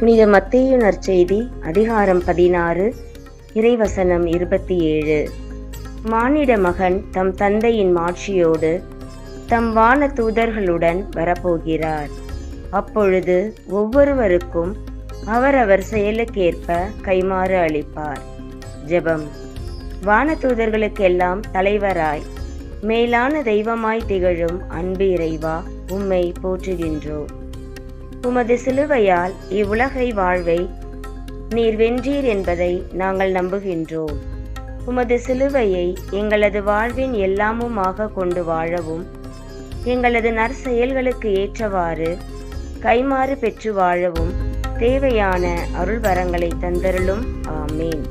புனித மத்தேயு நற்செய்தி அதிகாரம் பதினாறு இறைவசனம் இருபத்தி ஏழு. மானிட மகன் தம் தந்தையின் மாட்சியோடு தம் வான தூதர்களுடன் வரப்போகிறார். அப்பொழுது ஒவ்வொருவருக்கும் அவரவர் செயலுக்கேற்ப கைமாறு அளிப்பார். ஜெபம். வானதூதர்களுக்கெல்லாம் தலைவராய் மேலான தெய்வமாய் திகழும் அன்பு இறைவா உம்மை போற்றுகின்றோம். உமது சிலுவையால் இவ்வுலகை வாழ்வை நீர் வென்றீர் என்பதை நாங்கள் நம்புகின்றோம். உமது சிலுவையை எங்களது வாழ்வின் எல்லாமுமாக கொண்டு வாழவும் எங்களது நற்செயல்களுக்கு ஏற்றவாறு கைமாறு பெற்று வாழவும் தேவையான அருள்வரங்களை தந்தருளும். ஆமேன்.